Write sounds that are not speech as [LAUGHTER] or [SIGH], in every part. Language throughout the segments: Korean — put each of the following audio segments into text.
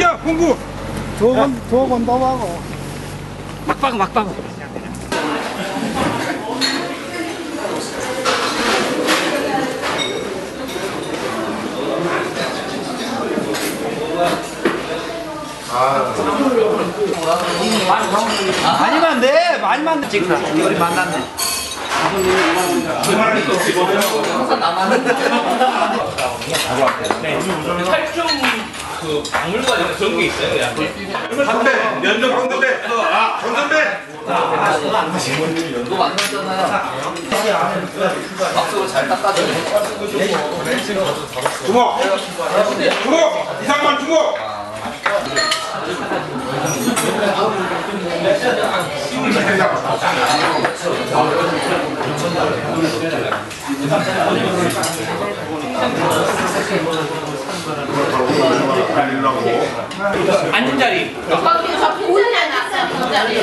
야, 공구. 두번두번 더 하고. 막박어, 막박어. 많이만 안 돼. 많이만 돼. 지금 우리 만났네. 탈중 그 박물관에 그런 게 있어요. 그냥. 선배, 면접 황선배. 아, 황선배. 너 만났잖아. 박수로 잘 닦아주네. 주모. 주모. 이상만 주 [LAUGHS] 모. 앉은 자리. 거기서 빈자리 났어요, 빈자리.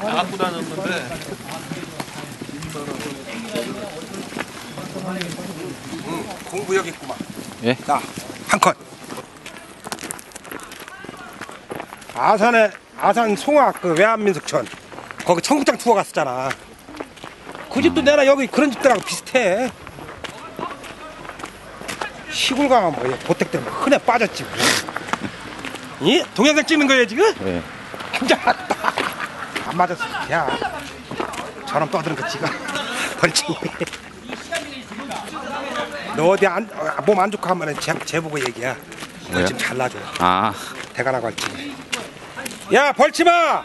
갖고 다녔는데 공부 여기 있구만. 예? 자, 한 컷. 아산에 아산 송악 그 외암민속촌 거기 청국장 투어 갔었잖아. 그 집도 내가 여기 그런 집들하고 비슷해. 시골 가면 뭐 보택 때문에 흔해 빠졌지. 뭐. 이 동영상 찍는 거예요 지금? 예. 안 맞았어. 야, 저런 떠드는 거 지가 벌칙. 너 어디 안, 몸안 좋고 하면은 제, 제 보고 얘기야. 왜요? 지금 잘라줘. 아, 대가나 갈지. 야, 벌침아!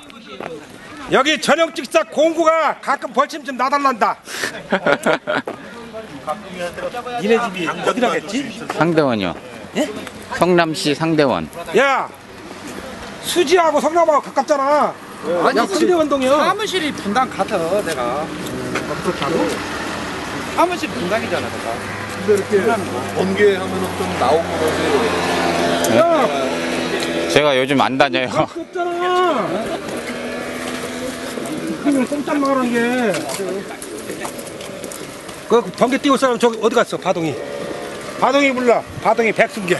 여기 저녁 직사 공구가 가끔 벌침 좀 나달란다. [LAUGHS] 니네 집이 어디라겠지? 상대원이요. 예? 성남시 상대원. 야, 수지하고 성남하고 가깝잖아. 야, 상대원동이요. 사무실이 분당 같아, 내가. 사무실 분당이잖아, 내가. 번개하면은 좀 나오고 그러지 야, 제가 요즘 안 다녀요. 없잖아. 그냥 꼼짝 말하는 게. 그 번개 띄울 사람 저기 어디 갔어? 바동이. 바동이 불러. 바동이 백순계.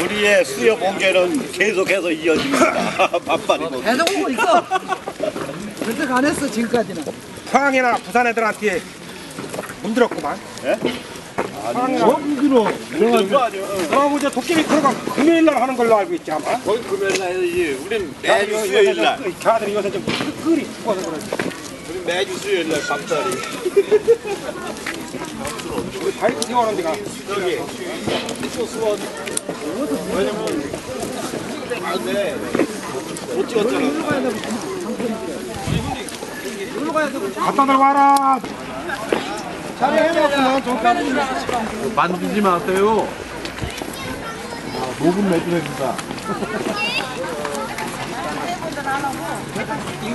우리의 수요 번개는 계속해서 이어집니다. [LAUGHS] 반반이고. 계속 오고 있어. 그때 안 했어 지금까지는. 포항이나 부산 애들한테 문들었구만. 예? 포항이나 문들어. 그런 거 아니에요? 그러고 이제 도깨비 크루가 금요일 날 하는 걸로 알고 있지 아마. 거기 금요일 날이지. 우린 매주 수요일 날. 걔들이 요새 좀 끌이 죽어서 그래. 우린 매주 수요일 날 밤자리. 우리 바이크 세워놓은 데가. 여기. 소수원. 왜냐면. 아, 근데. 못 찍었잖아. 갖다 들어와라. 만지지 마세요. 이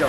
리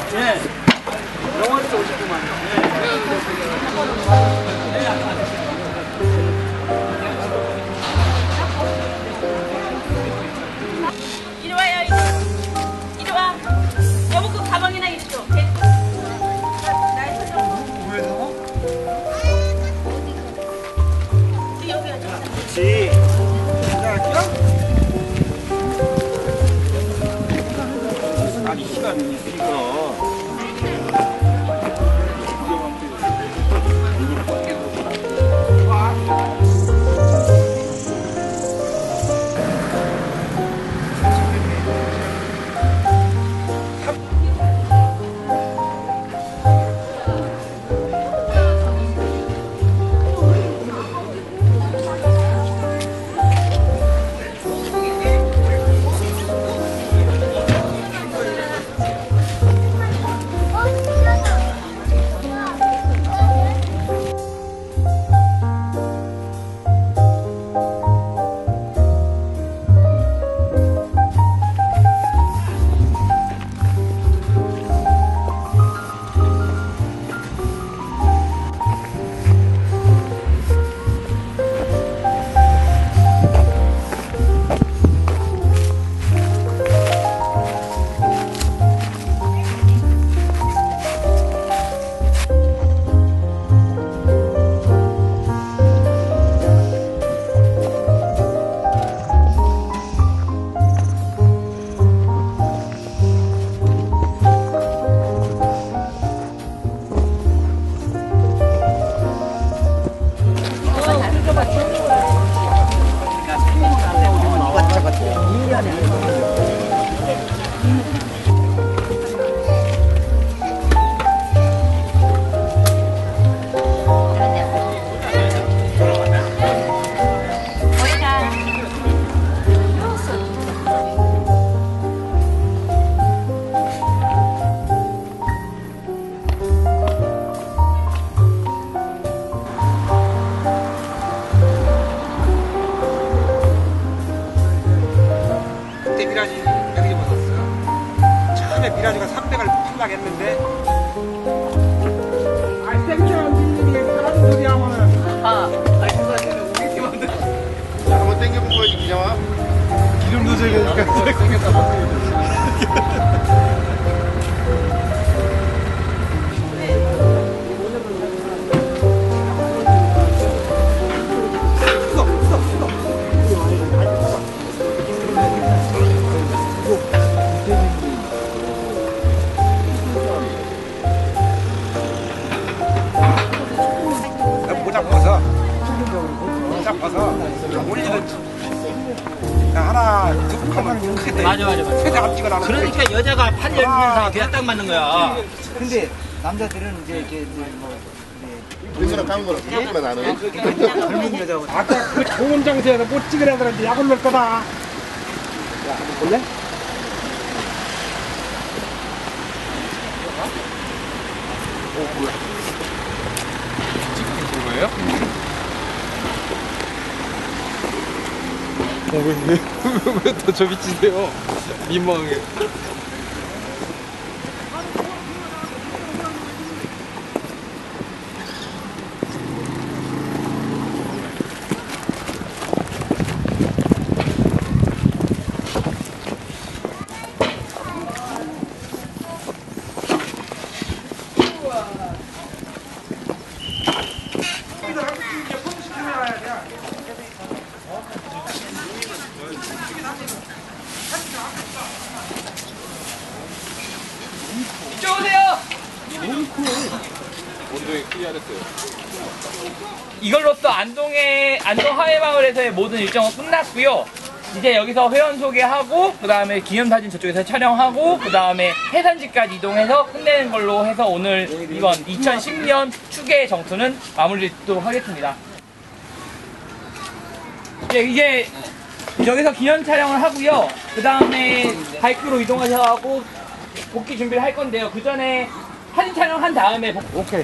땡겨본 거지 기장아. 기름도 저기니까. 모자 돼. 맞아 맞아 맞아. 세대 앞지가 나는. 그러니까 여자가 팔 열리는 사람 그냥 딱 맞는 거야. 근데 남자들은 이제 이렇게 이제 뭐 그거랑 깐 거랑 그거구나 나는. 젊은 여자하고 아까 그 좋은 장소에서 못 약을 넣을 거다. 야, 볼래? 왜 왜왜왜더 [LAUGHS] 저비치세요? 민망하게. 이쪽 오세요. 원동 이걸로써 안동의 안동 하회마을에서의 모든 일정은 끝났고요. 이제 여기서 회원 소개하고 그 다음에 기념사진 저쪽에서 촬영하고 그 다음에 해산지까지 이동해서 끝내는 걸로 해서 오늘 이번 2010년 축의 정수는 마무리짓도록 하겠습니다. 네, 이제 여기서 기념 촬영을 하고요. 그 다음에 바이크로 이동하셔고 복귀 준비를 할 건데요. 그 전에 사진 촬영 한 다음에 복- 오케이.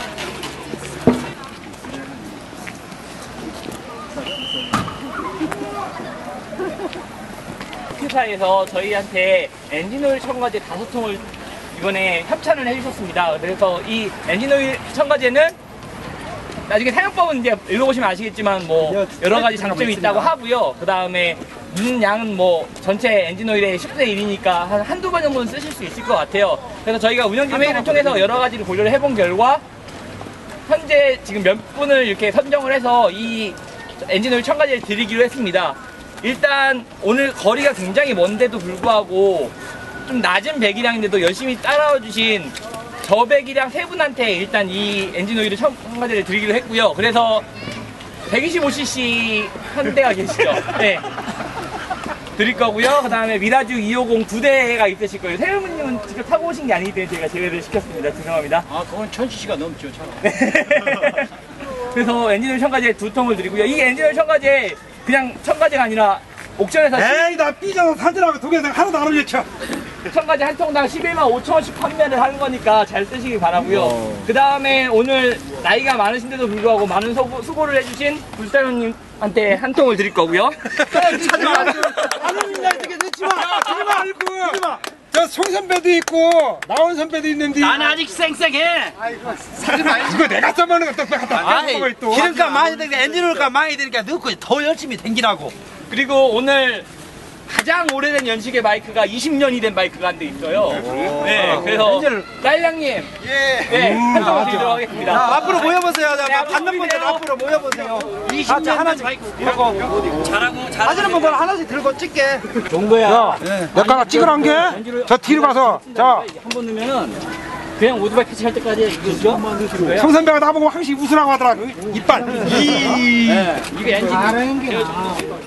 [LAUGHS] 회사에서 저희한테 엔진오일 첨가제 다섯 통을 이번에 협찬을 해주셨습니다. 그래서 이 엔진오일 첨가제는 나중에 사용법은 이제 읽어보시면 아시겠지만 뭐 여러 가지 장점이 있다고 하고요. 그 다음에 는 양은 뭐 전체 엔진오일의 10분의 1이니까 한 한두 번 정도는 쓰실 수 있을 것 같아요. 그래서 저희가 운영진 회의를 통해서 여러 가지를 고려를 해본 결과 현재 지금 몇 분을 이렇게 선정을 해서 이 엔진오일 첨가제를 드리기로 했습니다. 일단 오늘 거리가 굉장히 먼데도 불구하고 좀 낮은 배기량인데도 열심히 따라와 주신 저 배기량 세 분한테 일단 이 엔진오일을 첨가제를 드리기로 했고요. 그래서 125cc 한 대가 계시죠. 네. 드릴 거고요. 그 다음에 미라주 250 두 대가 있으실 거예요. 세우님은 직접 타고 오신 게 아니기 때문에 제가 제외를 시켰습니다. 죄송합니다. 아 그건 천 cc가 넘죠 천. [LAUGHS] 그래서 엔진오일 첨가제 두 통을 드리고요. 이 엔진오일 첨가제 그냥 첨가제가 아니라 옥션에서 에이, 나 삐져서 사진하고 동영상 하나도 안 올렸죠. 첨가제 한 통당 11만 5천 원씩 판매를 하는 거니까 잘 쓰시기 바라고요. 그 다음에 오늘 나이가 많으신데도 불구하고 많은 수고, 수고를 해주신 불사장님한테 한 통을 드릴 거고요. 아는 날 되게 늦지 마. 하지 말고. 저송 선배도 있고 나온 선배도 있는데 난 아직 쌩쌩해. 이거 내가 써먹는 거또 갖다 빼먹어 또. 기름값 많이 드니까 엔진오일값 많이 드니까 넣고 더 열심히 댕기라고. 그리고 오늘 가장 오래된 연식의 바이크가 20년이 된 바이크가 한 대 있어요. 네, 그래서 딸량님, 예. 네, 한 통을 드리도록 하겠습니다. 자, 앞으로 모여보세요. 자, 네, 앞으로 받는 분들 모이세요. 앞으로 모여보세요. 20년 하나씩 바이크 들고. 잘하고, 잘하고. 하시는 분들 하나씩 들고 찍게 야, 내 거나 찍으란 게? 저 뒤로 가서 저 한번 넣으면은 그냥 오토바이 캐치 할 때까지 이거죠? 송 선배가 나보고 항상 웃으라고 하더라고. 이빨. 이. 이게 엔진